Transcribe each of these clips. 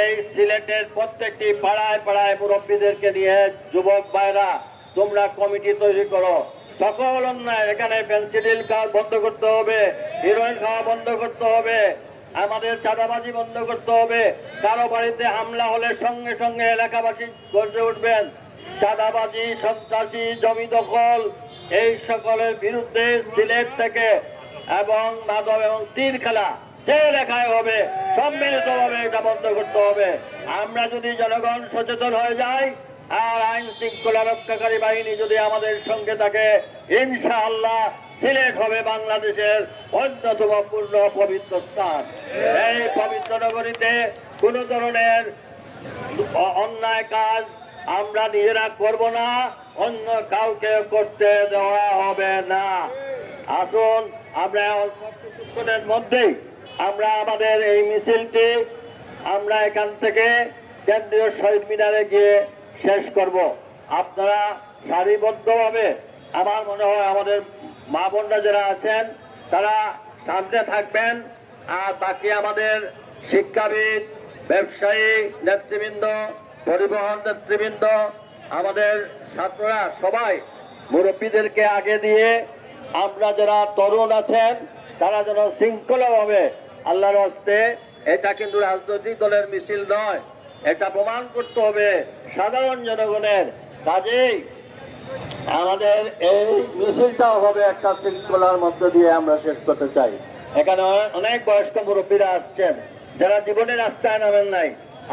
এই সিলেটের প্রত্যেকটি পাড়ায় পাড়ায় মুরব্বীদেরকে নিয়ে যুবক ভাইরা, তোমরা কমিটি তৈরি করো। সকল অন্যায় এখানে পেন্সিডিল খাওয়া বন্ধ করতে হবে হিরোইন খাওয়া বন্ধ করতে হবে, আমাদের চাঁদাবাজি বন্ধ করতে হবে, কারও বাড়িতে হামলা হলে সঙ্গে সঙ্গে এলাকাবাসী গর্জে উঠবেন। চাঁদাবাজি, সন্ত্রাসী, জমি দখল, এই সকলের বিরুদ্ধে সিলেট থেকে এবং মাদক এবং তীর খেলা যে লেখায় হবে? সম্মিলিত ভাবে এটা বন্ধ করতে হবে। আমরা যদি জনগণ সচেতন হয়ে যাই, আর আইন শৃঙ্খলা রক্ষাকারী বাহিনী যদি আমাদের সঙ্গে থাকে, ইনশাআল্লাহ সিলেট হবে বাংলাদেশের অন্যতম পূর্ণ পবিত্র স্থান। এই পবিত্র নগরীতে কোন ধরনের অন্যায় কাজ আমরা নিজেরা করব না, অন্য কাউকে করতে দেওয়া হবে না। আসুন, আমরা অল্প কিছুক্ষণের মধ্যেই আমরা আমাদের এই মিছিলটি আমরা এখান থেকে কেন্দ্রীয় শহীদ মিনারে গিয়ে শেষ করব। আপনারা সারিবদ্ধভাবে, আমার মনে হয় আমাদের মা বোনরা যারা আছেন, তারা সামনে থাকবেন। আর বাকি আমাদের শিক্ষাবিদ, ব্যবসায়ী, নেতৃবৃন্দ, পরিবহন নেতৃবৃন্দ, আমাদের ছাত্ররা সবাই, মুরব্বীদেরকে আগে দিয়ে আমরা যারা তরুণ আছেন, তারা যেন শৃঙ্খলাভাবে আল্লাহর হস্তে এটা কিন্তু রাজনৈতিক দলের মিছিল নয়। এটা প্রমাণ করতে হবে সাধারণ জনগণের। কাজেই আমাদের এই মিছিলটাও হবে একটা শৃঙ্খলার মধ্য দিয়ে আমরা শেষ করতে চাই। এখানে অনেক বয়স্ক মুরব্বীরা আসছেন, যারা জীবনের রাস্তায় নামেন নাই।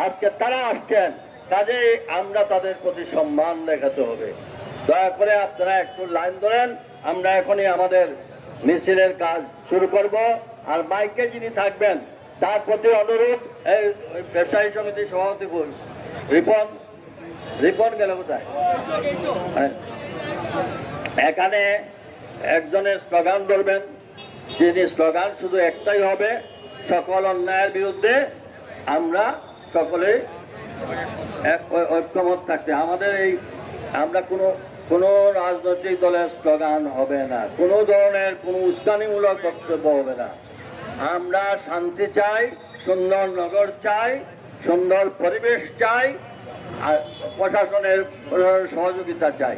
আজকে তারা আসছেন, কাজেই আমরা তাদের প্রতি সম্মান দেখাতে হবে। দয়া করে আপনারা একটু লাইন ধরেন, আমরা এখনই আমাদের মিছিলের কাজ শুরু করব। আর মাইকে যিনি থাকবেন, তার প্রতি অনুরোধ, এই ব্যবসায়ী সমিতির সভাপতি রিপন রিপন গেল কোথায়। এখানে একজনের স্লোগান ধরবেন, যিনি স্লোগান শুধু একটাই হবে, সকল অন্যায়ের বিরুদ্ধে আমরা সকলে এক, ঐ- ঐক্যমত থাকতে। আমাদের এই, আমরা কোনো কোনো রাজনৈতিক দলের স্লোগান হবে না, কোনো ধরনের কোনো উস্কানিমূলক বক্তব্য হবে না। আমরা শান্তি চাই সুন্দর নগর চাই সুন্দর পরিবেশ চাই আর প্রশাসনের সহযোগিতা চাই।